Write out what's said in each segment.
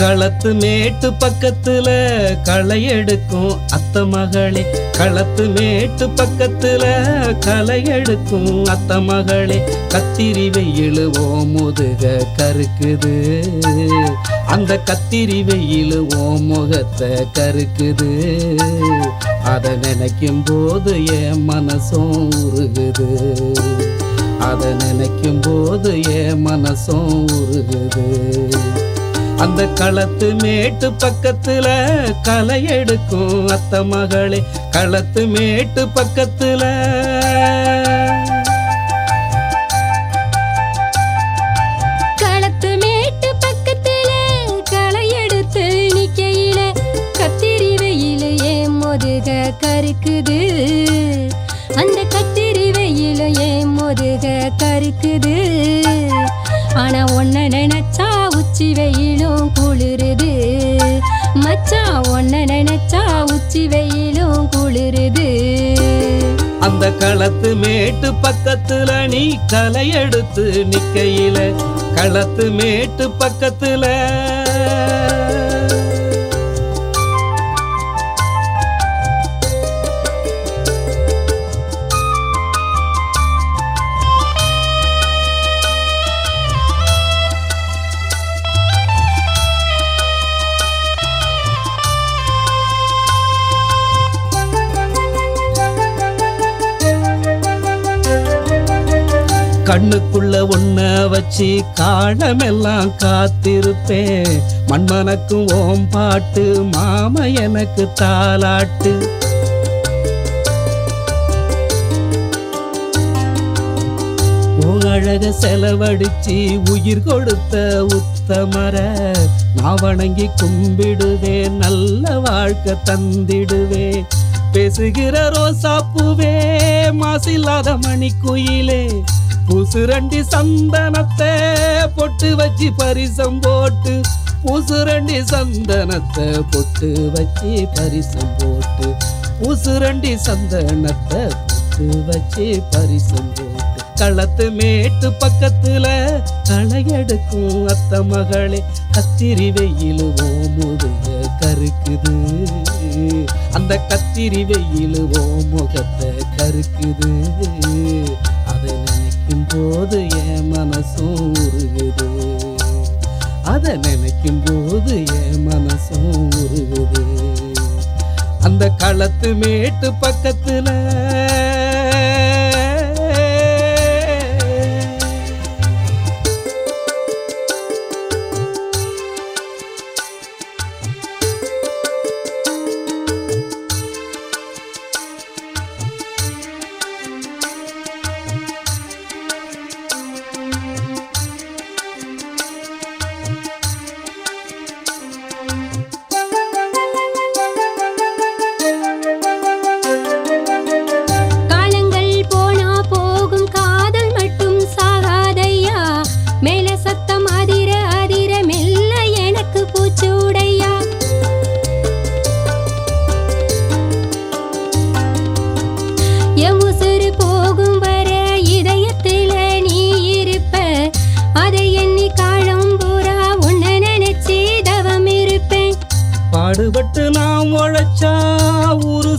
களத்து மேட்டு பக்கத்துல களை எடுக்கும் அத்த மகளே. களத்து மேட்டு பக்கத்துல களை எடுக்கும் அத்த மகளே. கத்திரி வெயில் ஓ முதுக கருக்குது அந்த கத்திரி வெயில் ஓ முகத்தை கருக்குது அதை நினைக்கும் போது என் மனசும் உருகுது. அதை நினைக்கும் போது என் மனசும் உருகுது. அந்த களத்து மேட்டு பக்கத்துல களை எடுக்கும் அத்த மகளே. களத்து மேட்டு பக்கத்துல. களத்து மேட்டு பக்கத்துல களை எடுத்து நிக்கையில கத்திரி வெயில முதுக கருக்குது. அந்த கத்திரி வெயிலையே முதுக கருக்குது. ஆனா ஒன்ன நினைச்சா உச்சி வெயிலும் குளிருது. மச்சா ஒன்ன நினைச்சா உச்சி வெயிலும் குளிருது. அந்த களத்து மேட்டு பக்கத்துல நீ களை எடுத்து நிக்கையில களத்து மேட்டு பக்கத்துல கண்ணுக்குள்ள ஒன்ன வச்சு காலமெல்லாம் காத்திருப்பேன். மண்மனக்கும் ஓம் பாட்டு மாம எனக்கு தாலாட்டு அழக செலவடிச்சு உயிர் கொடுத்த உத்தமர நான் வணங்கி கும்பிடுவேன் நல்ல வாழ்க்கை தந்திடுவேன். பேசுகிற ரோசாப்புவே மாசில்லாத மணிக்குயிலே. புசுரண்டி சந்தனத்தை பொட்டு வச்சு பரிசம் போட்டு புசுரண்டி சந்தனத்தை பொட்டு வச்சு பரிசம் போட்டு புசுரண்டி சந்தனத்தை பொட்டு வச்சு பரிசம் போட்டு. களத்து மேட்டு பக்கத்துல களை எடுக்கும் அத்த மகளே கத்திரி வெயில் ஓமுதுக கருக்குது. அந்த கத்திரி வெயில் ஓமுகத்தை கருக்குது. போது என் மனசும் உருகுது. அதை நினைக்கும் போது என் மனசும் உருகுது. அந்த களத்து மேட்டு பக்கத்துல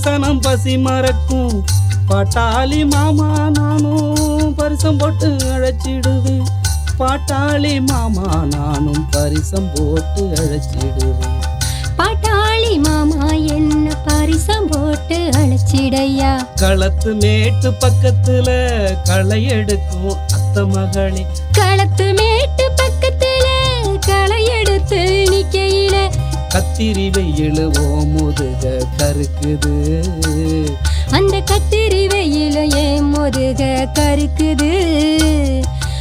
சனம் பசி மறக்கும். பாட்டாளி மாமா நானும் பரிசம் போட்டு அழைச்சிடுவேன். பாட்டாளி மாமா நானும் பரிசம் போட்டு அழைச்சிடுவேன். பாட்டாளி மாமா என்ன பரிசம் போட்டு அழைச்சிடையா? களத்து மேட்டு பக்கத்துல களை எடுக்கும் அத்த மகளே. களத்து மேட்டு பக்கத்துல களை எடுத்து நிக்கையில கத்திரி வெயில் ஓ முதுக கருக்குது அந்த கத்திரி வெயில ஏன் முதுக கருக்குது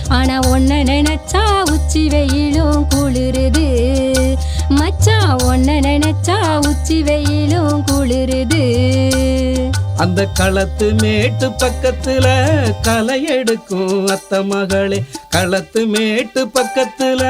ஆனா ஒன்ன நினைச்சா உச்சி வெயிலும் குளிருது. மச்சான் ஒன்ன நினைச்சா உச்சி வெயிலும் குளிருது. அந்த களத்து மேட்டு பக்கத்துல களை எடுக்கும் அத்த மகளே. களத்து மேட்டு பக்கத்துல